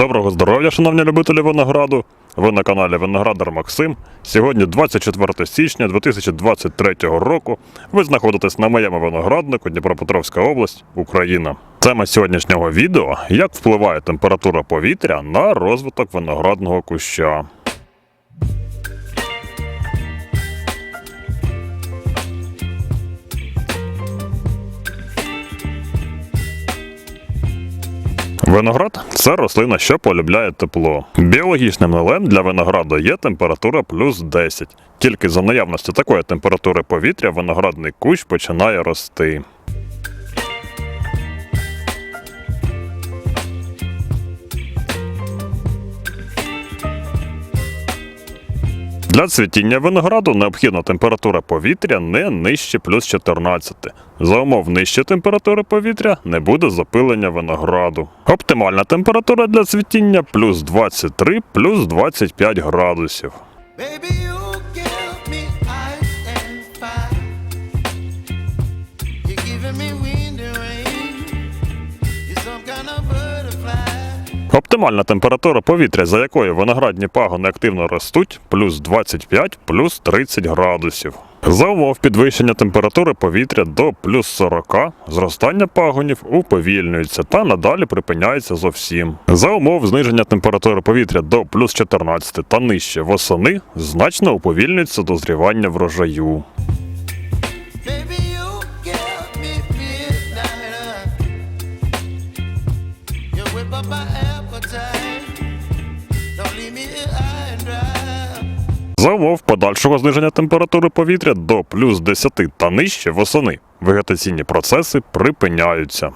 Доброго здоров'я, шановні любителі винограду. Ви на каналі Виноградар Максим. Сьогодні 24 січня 2023 року. Ви знаходитесь на моєму винограднику Дніпропетровська область, Україна. Тема сьогоднішнього відео як впливає температура повітря на розвиток виноградного куща. Виноград це рослина, що полюбляє тепло. Біологічним налем для винограду є температура плюс 10. Тільки за наявності такої температури повітря виноградний кущ починає рости. Для цвітіння винограду необхідна температура повітря не нижче плюс 14. За умов нижче температури повітря не буде запилення винограду. Оптимальна температура для цвітіння плюс 23 плюс 25 градусів. Baby, Оптимальна температура повітря, за якою виноградні пагони активно ростуть, плюс 25 плюс 30 градусів. За умов підвищення температури повітря до плюс 40, зростання пагонів уповільнюється та надалі припиняється зовсім. За умов зниження температури повітря до плюс 14 та нижче восени, значно уповільнюється дозрівання врожаю. За умов подальшого зниження температури повітря до плюс 10 та нижче восени, вегетаційні процеси припиняються.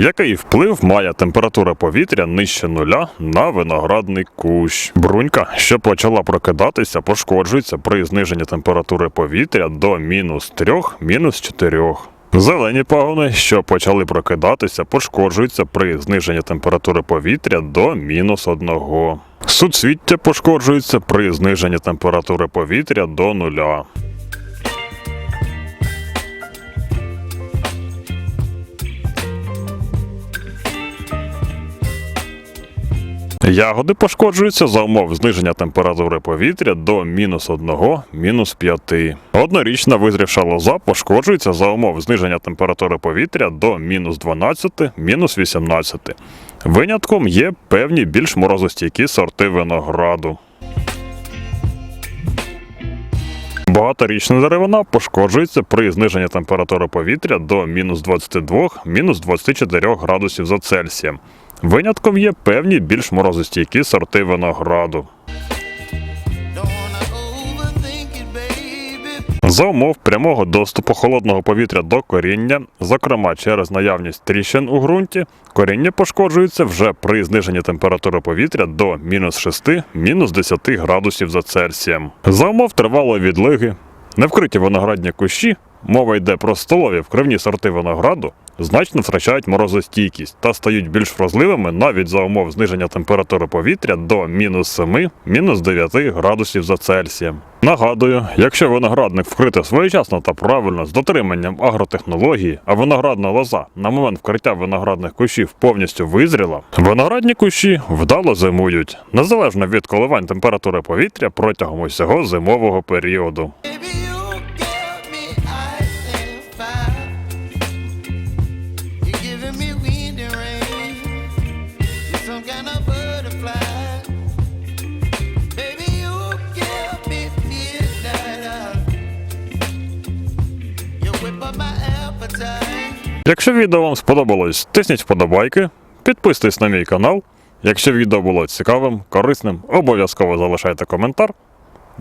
Який вплив має температура повітря нижче нуля на виноградний кущ? Брунька, що почала прокидатися, пошкоджується при зниженні температури повітря до мінус 3, мінус 4. Зелені пагони, що почали прокидатися, пошкоджуються при зниженні температури повітря до мінус 1. Суцвіття пошкоджується при зниженні температури повітря до нуля. Ягоди пошкоджуються за умов зниження температури повітря до мінус 1, мінус 5. Однорічна визрівша лоза пошкоджується за умов зниження температури повітря до мінус 12, мінус 18. Винятком є певні більш морозостійкі сорти винограду. Багаторічна деревина пошкоджується при зниженні температури повітря до мінус 22, мінус 24 градусів за Цельсієм. Винятком є певні більш морозостійкі сорти винограду. За умов прямого доступу холодного повітря до коріння, зокрема через наявність тріщин у ґрунті, коріння пошкоджується вже при зниженні температури повітря до мінус 6, мінус 10 градусів за Цельсієм. За умов тривалої відлиги, невкриті виноградні кущі, мова йде про столові вкривні сорти винограду, значно втрачають морозостійкість та стають більш вразливими навіть за умов зниження температури повітря до мінус 7, мінус 9 градусів за Цельсієм. Нагадую, якщо виноградник вкрити своєчасно та правильно з дотриманням агротехнології, а виноградна лоза на момент вкриття виноградних кущів повністю визріла, виноградні кущі вдало зимують, незалежно від коливань температури повітря протягом усього зимового періоду. Якщо відео вам сподобалось, тисніть вподобайки, підписуйтесь на мій канал. Якщо відео було цікавим, корисним, обов'язково залишайте коментар.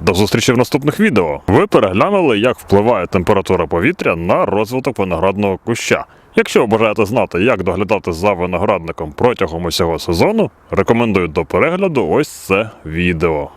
До зустрічі в наступних відео. Ви переглянули, як впливає температура повітря на розвиток виноградного куща. Якщо ви бажаєте знати, як доглядати за виноградником протягом усього сезону, рекомендую до перегляду ось це відео.